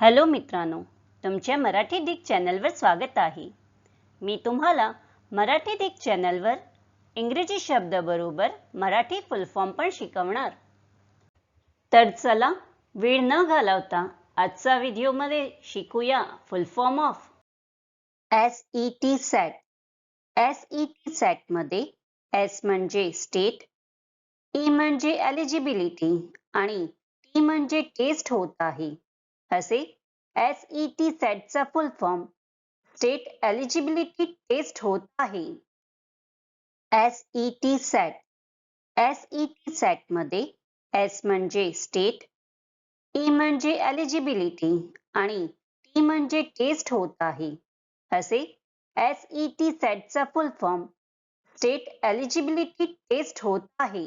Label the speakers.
Speaker 1: Hello मित्रांनो तुमच्या मराठी दिग चॅनलवर स्वागत आहे. मी तुम्हाला मराठी दिग चॅनलवर इंग्रजी शब्दाबरोबर मराठी फुल फॉर्म पण शिकवणार. तर चला वेळ न घालवता आजचा व्हिडिओमध्ये शिकूया full form of S E T SAT S E T सॅटमध्ये S म्हणजे स्टेट ई e म्हणजे एलिजिबिलिटी आणि टी म्हणजे टेस्ट होत आहे. असे एस ई टी सेटचा full form state eligibility test होत आहे. S E T set S E T S म्हणजे स्टेट ई म्हणजे एलिजिबिलिटी आणि टी म्हणजे टेस्ट होत आहे. असे एस ई टी सेटचा full form state eligibility test होत आहे.